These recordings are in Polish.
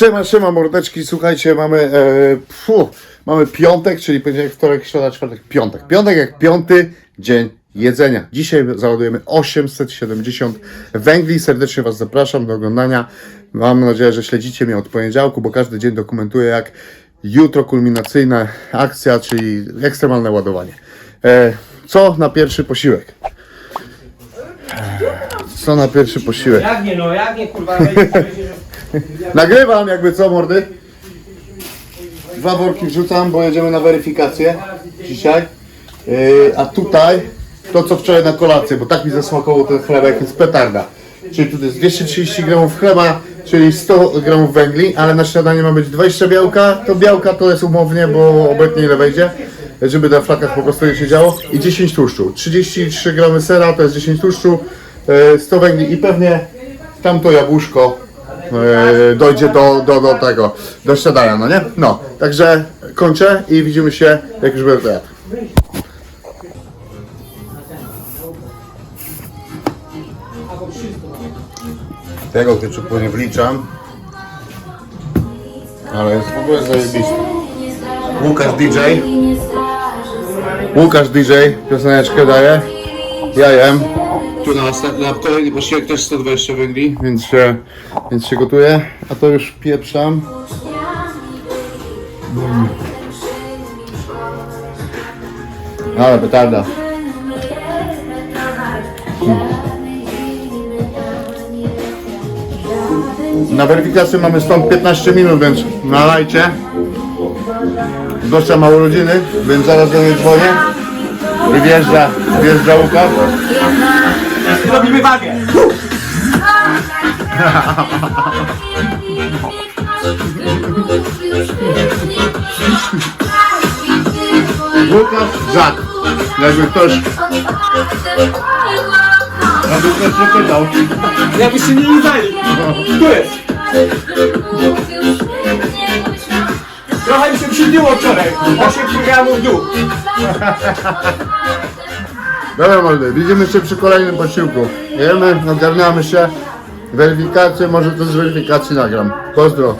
Siema, siema mordeczki, słuchajcie, mamy, e, mamy piątek, czyli poniedziałek, wtorek, środa, czwartek, piątek. Piątek jak piąty dzień jedzenia. Dzisiaj załadujemy 870 węgli. Serdecznie Was zapraszam do oglądania. Mam nadzieję, że śledzicie mnie od poniedziałku, bo każdy dzień dokumentuję jak jutro kulminacyjna akcja, czyli ekstremalne ładowanie. E, co na pierwszy posiłek? Co na pierwszy posiłek? Jak nie, no jak nie, kurwa, Nagrywam jakby co mordy. Dwa worki wrzucam, bo jedziemy na weryfikację dzisiaj. Yy, a tutaj to co wczoraj na kolację, bo tak mi zasmakował ten chlebek, jest petarda. Czyli tutaj jest 230 gramów chleba, czyli 100 gramów węgli, ale na śniadanie ma być 20 białka. To białka to jest umownie, bo obecnie ile wejdzie, żeby na flakach po prostu nie się działo. I 10 tłuszczu. 33 gramy sera to jest 10 tłuszczu, yy, 100 węgli i pewnie tamto jabłuszko dojdzie do, do, do tego, do śniadania, no nie? No, także kończę i widzimy się, jak już będę jadł. Tego keczupu nie wliczam, ale jest w ogóle zajebisty. Łukasz DJ, Łukasz DJ, pioseneczkę daje, ja jem. Tu na, następny- na kolejny posiłek też 120 węgli, więc się, więc się gotuje. A to już pieprzam. Mm. Ale petarda. Na weryfikację mamy stąd 15 minut, więc nalajcie. Gościa ma urodziny, więc zaraz do niej dzwonię. I wjeżdża, wjeżdża Łukasz. robimy wagę. Łukasz Żak. Jakby ktoś, jakby ktoś nie pytał. Jakbyście nie znali. Tu jest. Trochę mi się przybiło wczoraj. 8 kg w dół. Dobra mordy, widzimy się przy kolejnym posiłku. Jemy, ogarniamy się. Weryfikację, może to z weryfikacji nagram. Pozdro.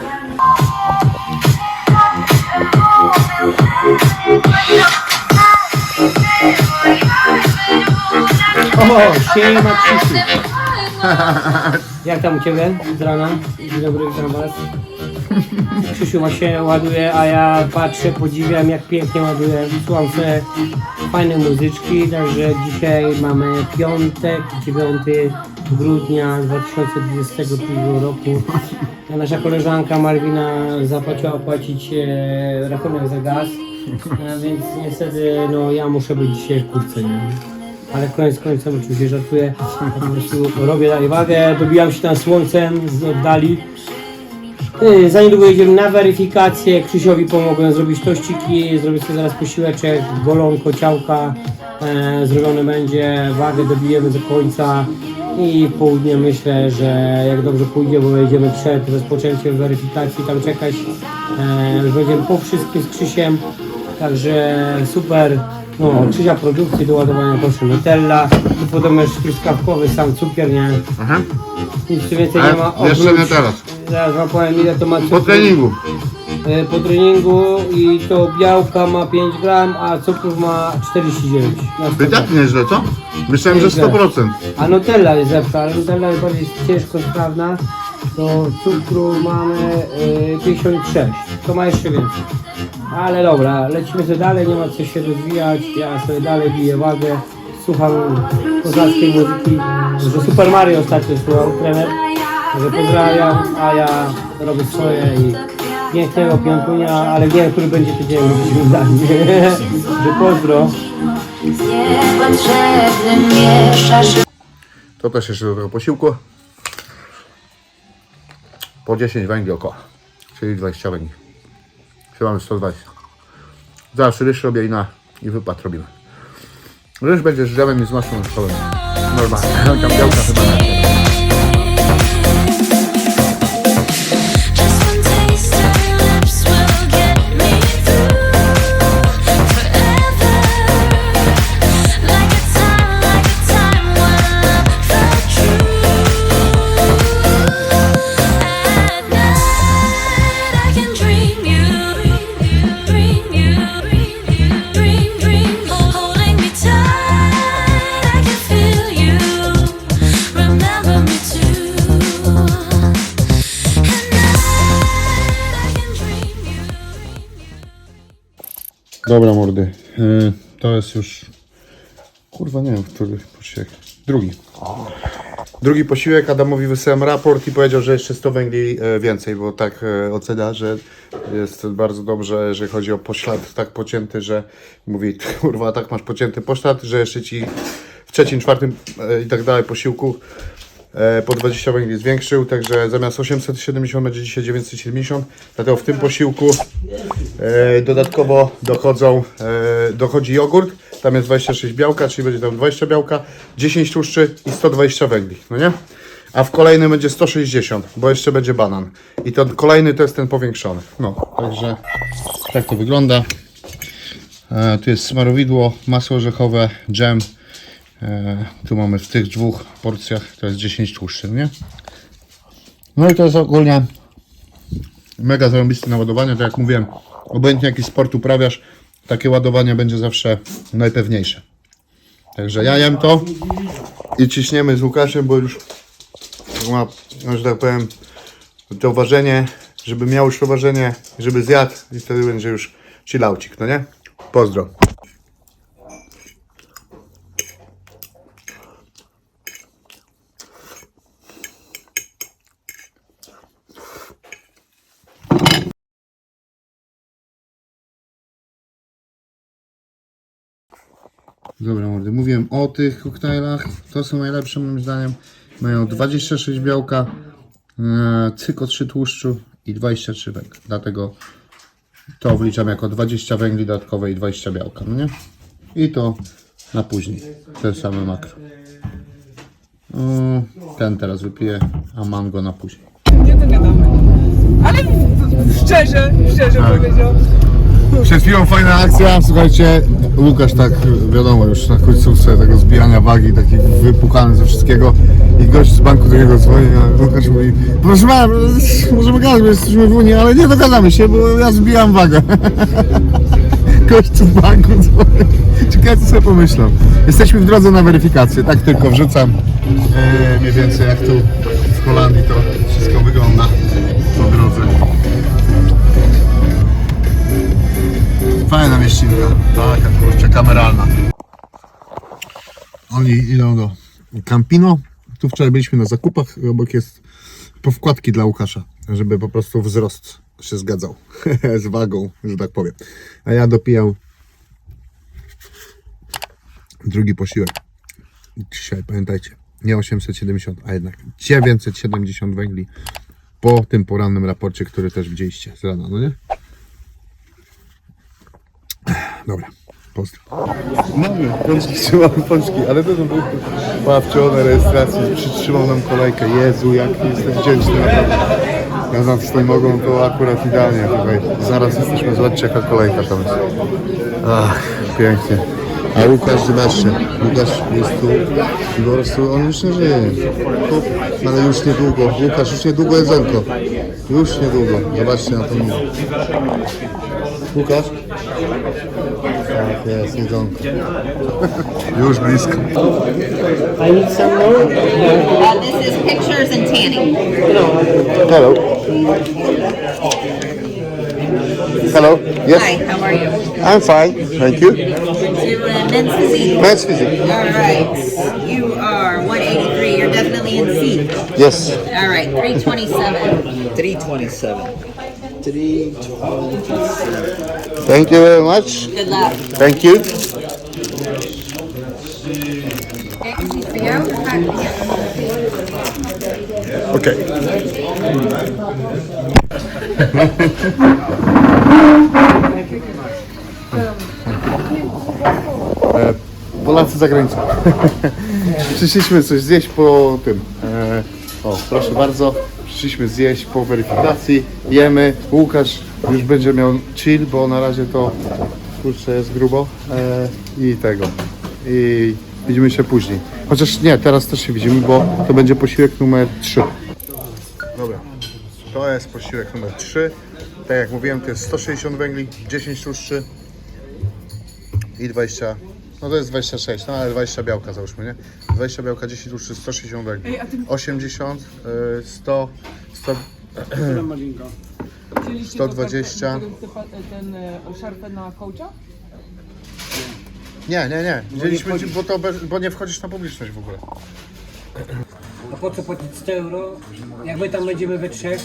O, siema Krzysiu. Jak tam u Ciebie z rana? Dzień dobry, witam Was. Krzysiu właśnie ładuje, a ja patrzę, podziwiam jak pięknie ładuje. Sobie fajne muzyczki, także dzisiaj mamy piątek, 9 grudnia 2022 roku. Nasza koleżanka Marwina zapłaciła opłacić e, rachunek za gaz, e, więc niestety no, ja muszę być dzisiaj w kurce. Nie? Ale koniec końcem oczywiście żartuję. Po prostu robię dalej wagę, dobijam się tam słońcem z oddali. Yy, Za niedługo jedziemy na weryfikację. Krzysiowi pomogłem zrobić tościki, zrobię sobie zaraz posiłeczek, golonko, ciałka. E, zrobione będzie, wagę dobijemy do końca i w południe myślę, że jak dobrze pójdzie, bo będziemy przed rozpoczęciem weryfikacji tam czekać. E, już będziemy po wszystkim z Krzysiem. Także super. No, trzecia produkcji do ładowania proszę Nutella. Tu potem masz truskawkowy sam cukier, nie? Aha. Nic tu więcej nie ma. jeszcze oprócz- nie teraz. Zaraz wam powiem ile to ma cukru. Po treningu. E, Po treningu i to białka ma 5 gram, a cukrów ma 49. na To i 100 gram. tak nieźle, co? Myślałem, że 100%. A Nutella jest lepsza, ale Nutella jest bardziej ciężko sprawna. To cukru mamy y, 56. To ma jeszcze więcej. Ale dobra, lecimy sobie dalej, nie ma co się rozwijać. Ja sobie dalej biję wagę. Słucham kozackiej muzyki. Że Super Mario ostatnio słuchał trener. Że pozdrawiam, a ja robię swoje i pięknego piątunia, ale nie wiem, który będzie tydzień mówiliśmy zdanie. Że pozdro. To też jeszcze do tego posiłku. Po 10 węgli około. Czyli 20 węgli. Czyli mamy 120. Zaraz ryż robię i na i wypad robimy. Ryż będzie z drzewem i z szkołowym. Normalnie. Chyba na Dobra mordy. Yy, To jest już... Kurwa nie wiem, który posiłek. Drugi. Drugi posiłek, Adamowi wysyłam raport i powiedział, że jeszcze 100 węgli e, więcej, bo tak e, ocenia, że jest bardzo dobrze, jeżeli chodzi o poślad tak pocięty, że mówi, kurwa, tak masz pocięty poślad, że jeszcze ci w trzecim, czwartym e, i tak dalej posiłku e, po 20 węgli zwiększył, także zamiast 870 będzie dzisiaj 970, dlatego w tym posiłku e, dodatkowo dochodzą, e, dochodzi jogurt, tam jest 26 białka, czyli będzie tam 20 białka, 10 tłuszczy i 120 węgli, no nie? A w kolejnym będzie 160, bo jeszcze będzie banan. I ten kolejny to jest ten powiększony. No, także tak to wygląda. E, tu jest smarowidło, masło orzechowe, dżem. E, tu mamy w tych dwóch porcjach, to jest 10 tłuszczy, nie? No i to jest ogólnie mega zarąbiste naładowanie, tak jak mówiłem, obojętnie jaki sport uprawiasz, takie ładowanie będzie zawsze najpewniejsze. Także ja jem to i ciśniemy z Łukaszem, bo już ma, że tak powiem, to ważenie, żeby miał już to ważenie, żeby zjadł i wtedy będzie już chillaucik, no nie? Pozdro. Dobra, mordy. Mówiłem o tych koktajlach. To są najlepsze moim zdaniem. Mają 26 białka, e, cyko 3 tłuszczu i 23 węgla. Dlatego to wliczam jako 20 węgli dodatkowe i 20 białka, no nie? I to na później. Te same makro. O, ten teraz wypiję, a mango na później. Nie to gadamy. Ale szczerze, szczerze Tak. powiedział. Przed chwilą fajna akcja, słuchajcie, Łukasz tak, wiadomo, już na końcówce tego zbijania wagi, taki wypukany ze wszystkiego i gość z banku do niego dzwoni, a Łukasz mówi, proszę pana, możemy gadać, bo jesteśmy w Unii, ale nie dogadamy się, bo ja zbijam wagę. Gość z banku dzwoni. Ciekawe co sobie pomyślą. Jesteśmy w drodze na weryfikację, tak tylko wrzucam e, mniej więcej jak tu w Holandii to wszystko wygląda Fajna mieścinka. Taka kurczę, kameralna. Oni idą do Campino. Tu wczoraj byliśmy na zakupach. Obok jest po wkładki dla Łukasza, żeby po prostu wzrost się zgadzał z wagą, że tak powiem. A ja dopijam drugi posiłek. Dzisiaj pamiętajcie, nie 870, a jednak 970 węgli po tym porannym raporcie, który też widzieliście z rana, no nie? Dobra, pozdro. Mamy pączki, trzymamy pączki, ale to są ławczone rejestracji, przytrzymał nam kolejkę. Jezu, jak jestem wdzięczny naprawdę. Ja za swoją nogą to akurat idealnie tutaj. Zaraz jesteśmy, zobaczcie jaka kolejka tam jest. Ach, pięknie. A Łukasz, zobaczcie, Łukasz jest tu i po prostu on już nie żyje. Tu, ale już niedługo, Łukasz, już niedługo jedzonko. Już niedługo, zobaczcie na to. Łukasz? Tak jest, jedzonko. Już blisko. I need some more? Uh, this is pictures and tanning. Hello. Hello. Yes. Hi, how are you? I'm fine. Thank you. You're uh, men's physique. Nice visit. All right. You are 183. You're definitely in C. Yes. All right, 327. 327. 327. Thank you very much. Good luck. Thank you. Okay. E, Polacy za granicą. Przyszliśmy coś zjeść po tym. E, o, proszę bardzo. Przyszliśmy zjeść po weryfikacji. Jemy. Łukasz już będzie miał chill, bo na razie to kurczę jest grubo. E, I tego. I widzimy się później. Chociaż nie, teraz też się widzimy, bo to będzie posiłek numer 3. Dobra. To jest posiłek numer 3. Tak jak mówiłem, to jest 160 węgli, 10 tłuszczy i 20. No to jest 26, no ale 20 białka załóżmy, nie? 20 białka, 10 tłuszczy, 160 węgli. 80, y, 100, 100, Chcieliście 120. Ten, ten e, szarfę na kołcza? Nie, nie, nie. Wzięliśmy, ci- bo, to bez, bo nie wchodzisz na publiczność w ogóle. A po co płacić 100 euro? Jak my tam będziemy we trzech,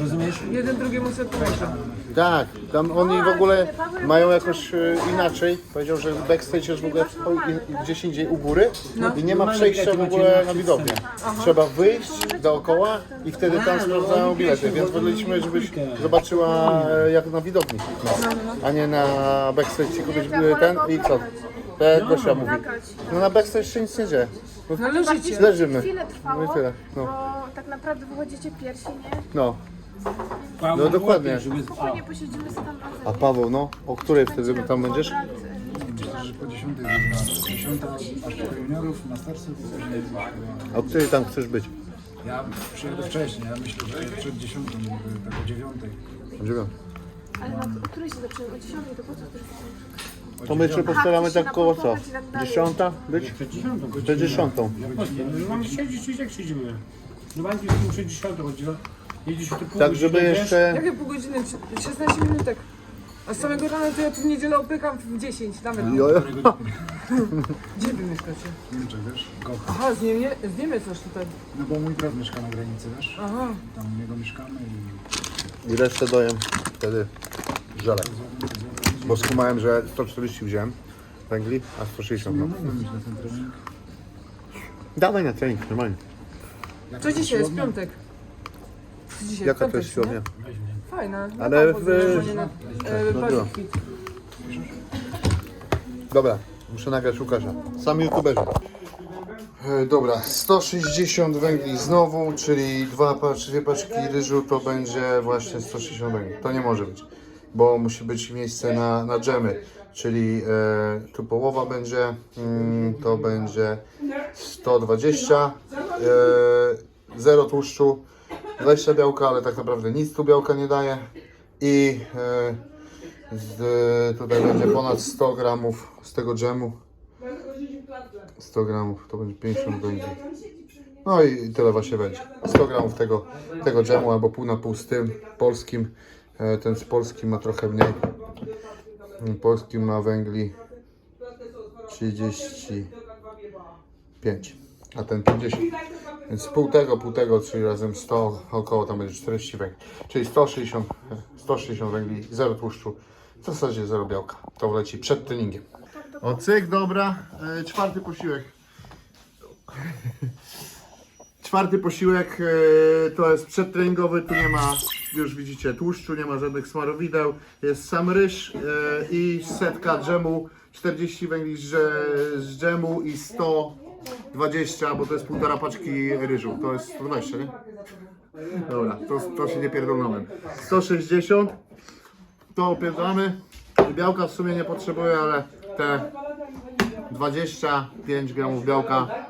rozumiesz? Jeden drugiemu sobie pomyślał. Tak, tam oni w ogóle mają jakoś e, inaczej. Powiedział, że backstage jest w ogóle w- i- gdzieś indziej u góry i nie ma przejścia w ogóle na widownię. Trzeba wyjść dookoła i wtedy tam sprawdzają bilety, więc woleliśmy, żebyś zobaczyła e, jak na widowni, no. a nie na backstage ci kupić e, ten i co? Tak jak Gosia mówi. No na backstage się nic nie dzieje. No leżycie. Leżymy. Chwilę No trwało, i tyle. No, bo tak naprawdę wychodzicie pierwsi, nie? no. No dokładnie. Nie posiedzimy sobie tam razem. A Paweł, no, o której wtedy tam będziesz? Y, po 10 jest 10 aż po juniorów, mastersów i później A o której tam chcesz być? Ja przyjadę wcześniej, ja myślę, że przed 10, tak o 9. Dziewiąty. Ale na o której się zaczynamy? O 10 to po co? To my się postaramy tak koło co? Dziesiąta być? Przed dziesiątą. Mamy siedzieć jak siedzimy. No banki z tym 60 chodziło. Jedziesz tu pół Tak, żeby godziny, jeszcze... Jakie pół godziny? 16 minutek. A z samego rana to ja tu w niedzielę opykam w 10 nawet. Jojo. Gdzie wy mieszkacie? Niemczech, wiesz? Goch. Aha, z, Niemie z Niemiec aż tutaj. No bo mój brat mieszka na granicy, wiesz? Aha. Tam u niego mieszkamy i I resztę dojem wtedy żelek. Bo skumałem, że 140 wziąłem węgli, a 160 no. no. Dawaj na trening, normalnie. Co dzisiaj jest? Piątek. Co dzisiaj? Jaka to Piątek, jest siłownia? Fajna. No Ale tam w- poznałem, że nie na- e, no była. Dobra, muszę nagrać Łukasza. Sami youtuberzy. E, Dobra, 160 węgli znowu, czyli dwa, patrz- dwie paczki ryżu to będzie właśnie 160 węgli. To nie może być, bo musi być miejsce na, na dżemy, czyli e, tu połowa będzie, mm, to będzie 120, e, 0 tłuszczu, 20 białka, ale tak naprawdę nic tu białka nie daje i e, z, tutaj będzie ponad 100 gramów z tego dżemu. 100 gramów to będzie 50 węgli. No i tyle właśnie będzie. 100 gramów tego, tego dżemu albo pół na pół z tym polskim. E, Ten z polskim ma trochę mniej. Polski ma węgli 35, a ten 50. Więc pół tego, pół tego, czyli razem 100, około tam będzie 40 węgli. Czyli 160, e, 160 węgli, 0 tłuszczu, w zasadzie 0 białka. To wleci przed treningiem. O cyk, dobra. E, czwarty posiłek. Czwarty posiłek e, to jest przedtreningowy, tu nie ma, już widzicie, tłuszczu, nie ma żadnych smarowideł, jest sam ryż e, i setka dżemu, 40 węgli z, z dżemu i 120, bo to jest półtora paczki ryżu, to jest 120, nie? Dobra, to, to się nie pierdolnąłem. 160, to opierdolamy, białka w sumie nie potrzebuję, ale te 25 gramów białka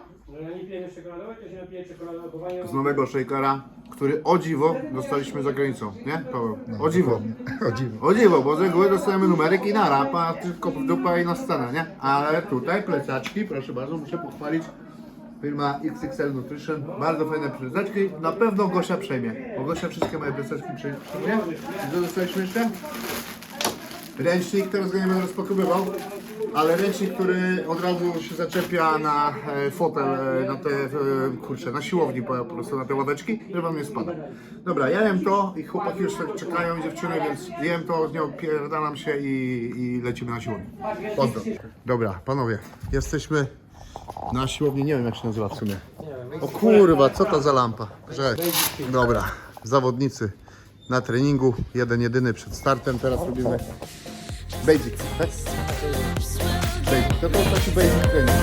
pijemy czekoladowe, to się napije czekoladowe. z nowego shakera, który o dziwo dostaliśmy za granicą, nie? Paweł? O dziwo. O dziwo. O dziwo, bo z reguły dostajemy numerek i na rapa, tylko w dupę i na scenę, nie? Ale tutaj plecaczki, proszę bardzo, muszę pochwalić. Firma XXL Nutrition, bardzo fajne plecaczki, na pewno Gosia przejmie. Bo Gosia wszystkie moje plecaczki przejmie. I co dostaliśmy jeszcze? Ręcznik, teraz go nie będę rozpakowywał, ale ręcznik, który od razu się zaczepia na e, fotel, e, na te, e, kurczę, na siłowni po, prostu na te ławeczki, żeby wam nie spada. Dobra, ja jem to i chłopaki już tak czekają, dziewczyny, więc jem to, z nią pierdalam się i, i lecimy na siłownię. Pozdro. Dobra, panowie, jesteśmy na siłowni, nie wiem jak się nazywa w sumie. O kurwa, co to za lampa? Czekaj. Dobra, zawodnicy na treningu, jeden jedyny przed startem, teraz robimy basic, tak? Basic, to to taki basic trening.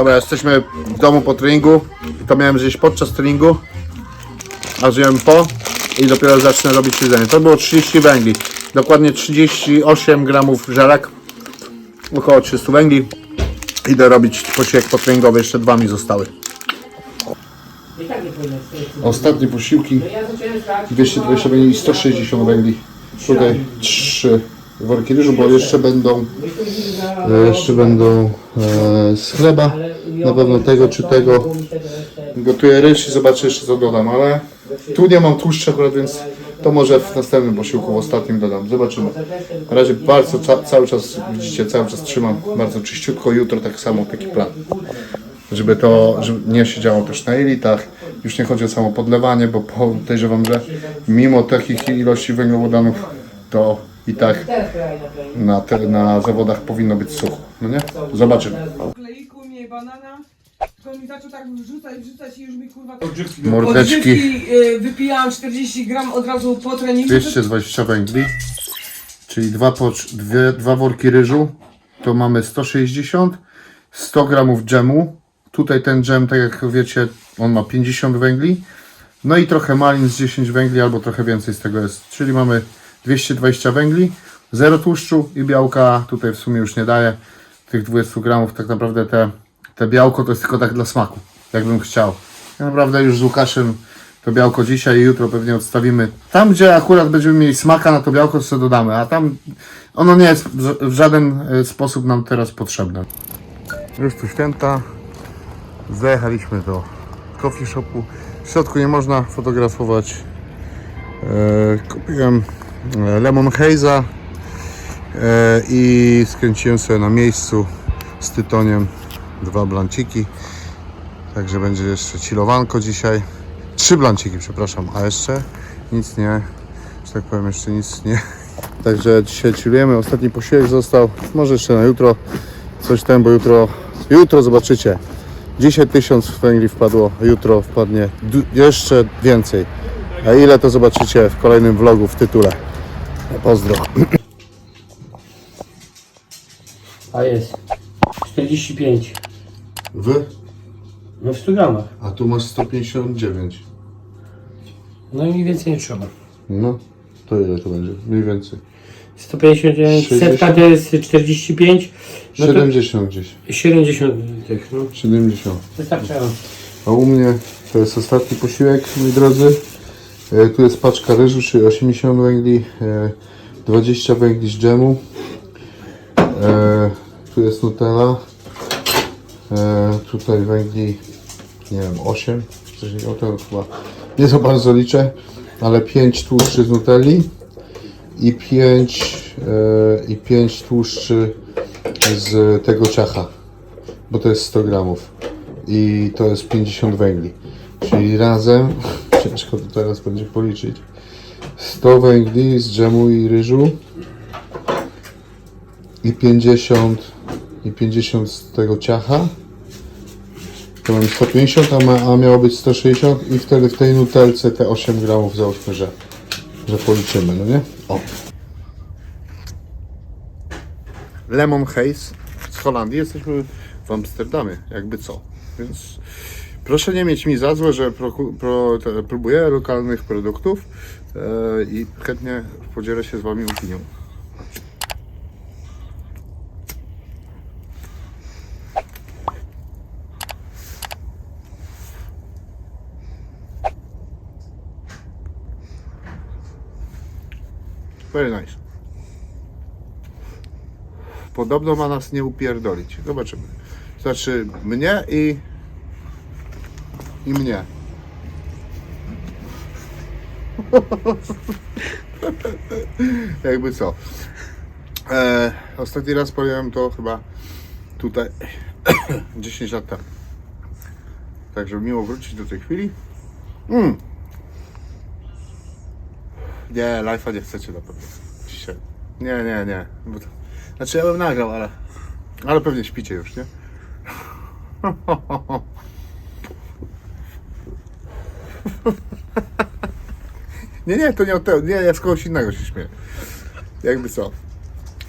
Dobra, jesteśmy w domu po treningu. To miałem zjeść podczas treningu, a zjem po i dopiero zacznę robić jedzenie. To było 30 węgli, dokładnie 38 gramów żelak, około 300 węgli. Idę robić posiłek potreningowy, jeszcze dwa mi zostały. Ostatnie posiłki 220 węgli i 160 węgli. Tutaj 3 w Orkieryżu, bo jeszcze będą, e, jeszcze będą e, z chleba, na pewno tego czy tego. Gotuję ryż i zobaczę jeszcze co dodam, ale tu nie mam tłuszczu akurat, więc to może w następnym posiłku, w ostatnim dodam. Zobaczymy. Na razie bardzo ca cały czas, widzicie, cały czas trzymam bardzo czyściutko. Jutro tak samo, taki plan. Żeby to żeby nie siedziało też na elitach. Już nie chodzi o samo podlewanie, bo podejrzewam, że mimo takich ilości węglowodanów to i tak na, te, na zawodach powinno być sucho. No nie? Zobaczymy. Kleiku, nie banana. To mi zaczął tak wrzucać, wrzucać i już mi kurwa... Mordeczki Odżywki y, wypijałam 40 gram od razu po treningu. 220 węgli, czyli dwa, pocz- dwie, dwa worki ryżu, to mamy 160, 100 gramów dżemu. Tutaj ten dżem, tak jak wiecie, on ma 50 węgli. No i trochę malin z 10 węgli, albo trochę więcej z tego jest. Czyli mamy 220 węgli, 0 tłuszczu i białka. Tutaj w sumie już nie daję tych 20 gramów. Tak naprawdę te, te białko to jest tylko tak dla smaku, jakbym chciał. Ja naprawdę już z Łukaszem to białko dzisiaj i jutro pewnie odstawimy. Tam, gdzie akurat będziemy mieli smaka na to białko, sobie dodamy, a tam ono nie jest w ża- w żaden e, sposób nam teraz potrzebne. Już tu święta. Zajechaliśmy do coffee shopu. W środku nie można fotografować. E, kupiłem lemon haze'a e, i skręciłem sobie na miejscu z tytoniem dwa blanciki. Także będzie jeszcze chillowanko dzisiaj. Trzy blanciki, przepraszam, a jeszcze nic nie, że tak powiem, jeszcze nic nie. Także dzisiaj chillujemy. Ostatni posiłek został. Może jeszcze na jutro coś ten, bo jutro, jutro zobaczycie. Dzisiaj tysiąc węgli wpadło, jutro wpadnie jeszcze więcej. A ile to zobaczycie w kolejnym vlogu w tytule. Pozdro. A jest. 45. Wy? No w 100 gramach. A tu masz 159. No i więcej nie trzeba. No, to ile to będzie? Mniej więcej. 159, 60. setka to jest 45, no to 70 gdzieś. 70 tych, no. 70. Wystarczająco. A u mnie to jest ostatni posiłek, moi drodzy. E, Tu jest paczka ryżu, czyli 80 węgli, e, 20 węgli z dżemu. E, Tu jest Nutella. E, Tutaj węgli, nie wiem, 8. Coś takiego, to chyba nie za bardzo liczę, ale 5 tłuszczy z Nutelli i 5, e, i 5 tłuszczy z tego ciacha, bo to jest 100 gramów i to jest 50 węgli. Czyli razem, ciężko to teraz będzie policzyć, 100 węgli z dżemu i ryżu i 50, i 50 z tego ciacha. To mam 150, a, ma, a miało być 160 i wtedy w tej nutelce te 8 gramów załóżmy, że, że policzymy, no nie? O. Lemon Haze z Holandii. Jesteśmy w Amsterdamie, jakby co. Więc proszę nie mieć mi za złe, że pro, pro, te, próbuję lokalnych produktów e, i chętnie podzielę się z Wami opinią. Very nice. Podobno ma nas nie upierdolić. Zobaczymy. Znaczy mnie i i mnie. Jakby co. E, ostatni raz powiem to chyba tutaj 10 lat temu. Także miło wrócić do tej chwili. Mm. Nie, live'a nie chcecie na pewno. Dzisiaj. Nie, nie, nie. Bo to, znaczy ja bym nagrał, ale ale pewnie śpicie już, nie? Nie, nie, to nie o te, nie, ja z kogoś innego się śmieję. Jakby co.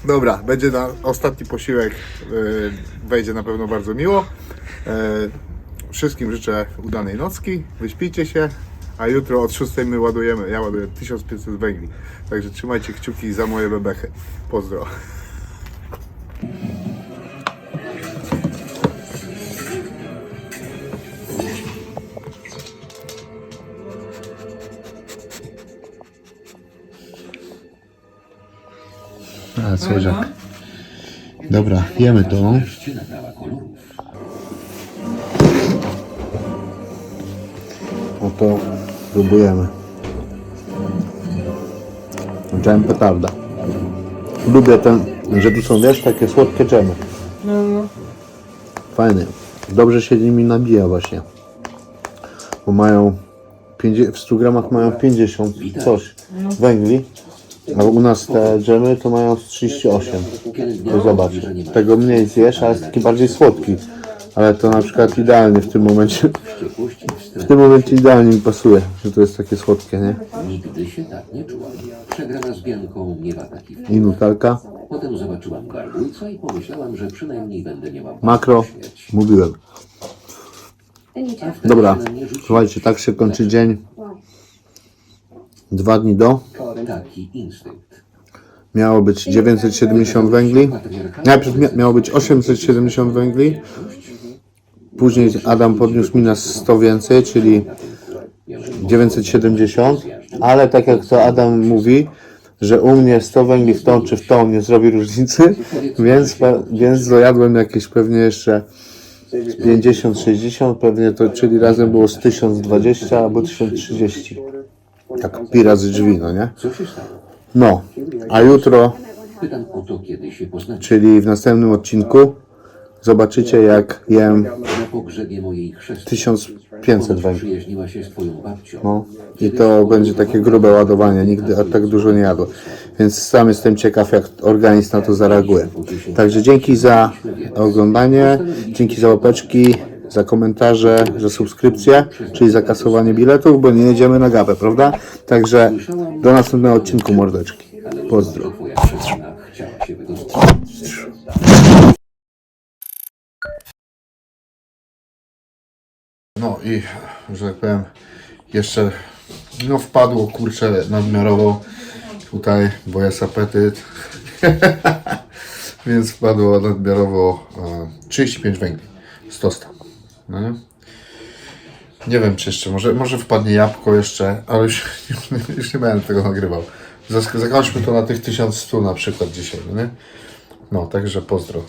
Dobra, będzie na ostatni posiłek, yy, wejdzie na pewno bardzo miło. Yy, wszystkim życzę udanej nocki, wyśpijcie się, a jutro od 6 my ładujemy, ja ładuję 1500 węgli. Także trzymajcie kciuki za moje bebechy. Pozdro. A, słodziak. Dobra, jemy to. No to próbujemy. Dżem petarda. Lubię ten, że tu są, wiesz, takie słodkie dżemy. No, no. Fajny. Dobrze się nimi nabija właśnie. Bo mają 50, w 100 gramach mają 50 coś węgli. A u nas te dżemy to mają z 38. To zobacz. Tego mniej zjesz, a jest taki bardziej słodki. Ale to na przykład idealnie w tym momencie. W tym momencie idealnie mi pasuje, że to jest takie słodkie, nie? Nigdy się tak nie czułam. Przegrana z Bianką miewa taki. I nutelka. Potem zobaczyłam garbulca i pomyślałam, że przynajmniej będę miała Makro. Mówiłem. Dobra, słuchajcie, tak się kończy dzień. Dwa dni do. Taki instynkt. Miało być 970 węgli. Najpierw mia- miało być 870 węgli. Później Adam podniósł mi na 100 więcej, czyli 970. Ale tak jak to Adam mówi, że u mnie 100 węgli w tą czy w tą nie zrobi różnicy, więc, więc dojadłem jakieś pewnie jeszcze 50-60, pewnie to, czyli razem było z 1020 albo 1030. Tak pi razy drzwi, no nie? Co się stało? No, a jutro Pytam o to, kiedy się poznacie. czyli w następnym odcinku zobaczycie jak jem Na pogrzebie mojej chrzestnej 1500 węgli. przyjaźniła się z twoją babcią. No i to będzie takie grube ładowanie, nigdy aż tak dużo nie jadło. Więc sam jestem ciekaw jak organizm na to zareaguje. Także dzięki za oglądanie, dzięki za łapeczki, za komentarze, za subskrypcję, czyli za kasowanie biletów, bo nie jedziemy na gapę, prawda? Także do następnego odcinku mordeczki. Pozdro. No i, że tak powiem, jeszcze no wpadło kurczę nadmiarowo tutaj, bo jest apetyt. Więc wpadło nadmiarowo e, 35 węgli z tosta. No nie? nie wiem czy jeszcze, może, może wpadnie jabłko jeszcze, ale już, już nie będę tego nagrywał. Zakończmy to na tych 1100 na przykład dzisiaj, no nie? No, także pozdro.